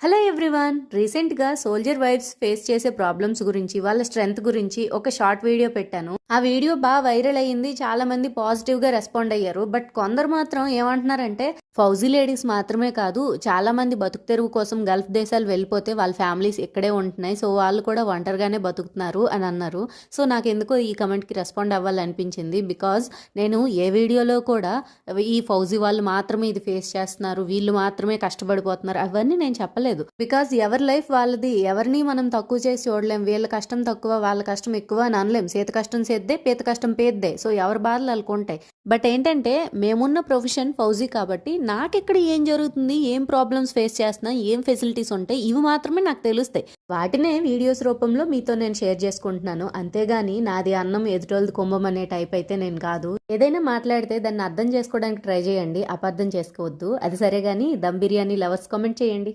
Hello everyone రీసెంట్గా soldier wives face చేసే problems గురించి వాళ్ళ స్ట్రెంగ్త్ గురించి ఒక షార్ట్ వీడియో పెట్టాను. ఆ వీడియో బాగా వైరల్ అయ్యింది చాలా మంది పాజిటివ్గా రెస్పాండ్ అయ్యారు బట్ కొందరు మాత్రం ఏమంటున్నారంటే ఫౌజీ లేడీస్ మాత్రమే కాదు చాలా మంది బతుకు తెరువు కోసం గల్ఫ్ దేశాలు వెళ్ళిపోతే వాళ్ళ ఫ్యామిలీస్ ఇక్కడే ఉంటున్నాయి. సో వాళ్ళు కూడా ఒంటరిగానే బతుకుతున్నారు అని అన్నారు. సో నాకు ఎందుకో ఈ కమెంట్కి రెస్పాండ్ అవ్వాలనిపించింది. బికాజ్ నేను ఏ వీడియోలో కూడా ఈ ఫౌజీ వాళ్ళు మాత్రమే ఇది ఫేస్ చేస్తున్నారు వీళ్ళు మాత్రమే కష్టపడిపోతున్నారు అవన్నీ నేను చెప్పలేదు. బికాజ్ ఎవరి లైఫ్ వాళ్ళది ఎవరిని మనం తక్కువ చేసి చూడలేం. వీళ్ళ కష్టం తక్కువ వాళ్ళ కష్టం ఎక్కువ అని అనలేం. సేత కష్టం సేద్దే పేత కష్టం పేద్దే. సో ఎవరి బాధలు వాళ్ళకు బట్ ఏంటంటే మేమున్న ప్రొఫెషన్ ఫౌజీ కాబట్టి నాకెక్కడ ఏం జరుగుతుంది ఏం ప్రాబ్లమ్స్ ఫేస్ చేస్తున్నా ఏం ఫెసిలిటీస్ ఉంటాయి ఇవి మాత్రమే నాకు తెలుస్తాయి. వాటినే వీడియోస్ రూపంలో మీతో నేను షేర్ చేసుకుంటున్నాను. అంతేగాని నాది అన్నం ఎదుటోళ్ళది కుంభం అనే టైప్ అయితే నేను కాదు. ఏదైనా మాట్లాడితే దాన్ని అర్థం చేసుకోవడానికి ట్రై చేయండి. అపార్థం చేసుకోవద్దు. అది సరే కానీ దమ్ బిర్యానీ లవర్స్ కామెంట్ చేయండి.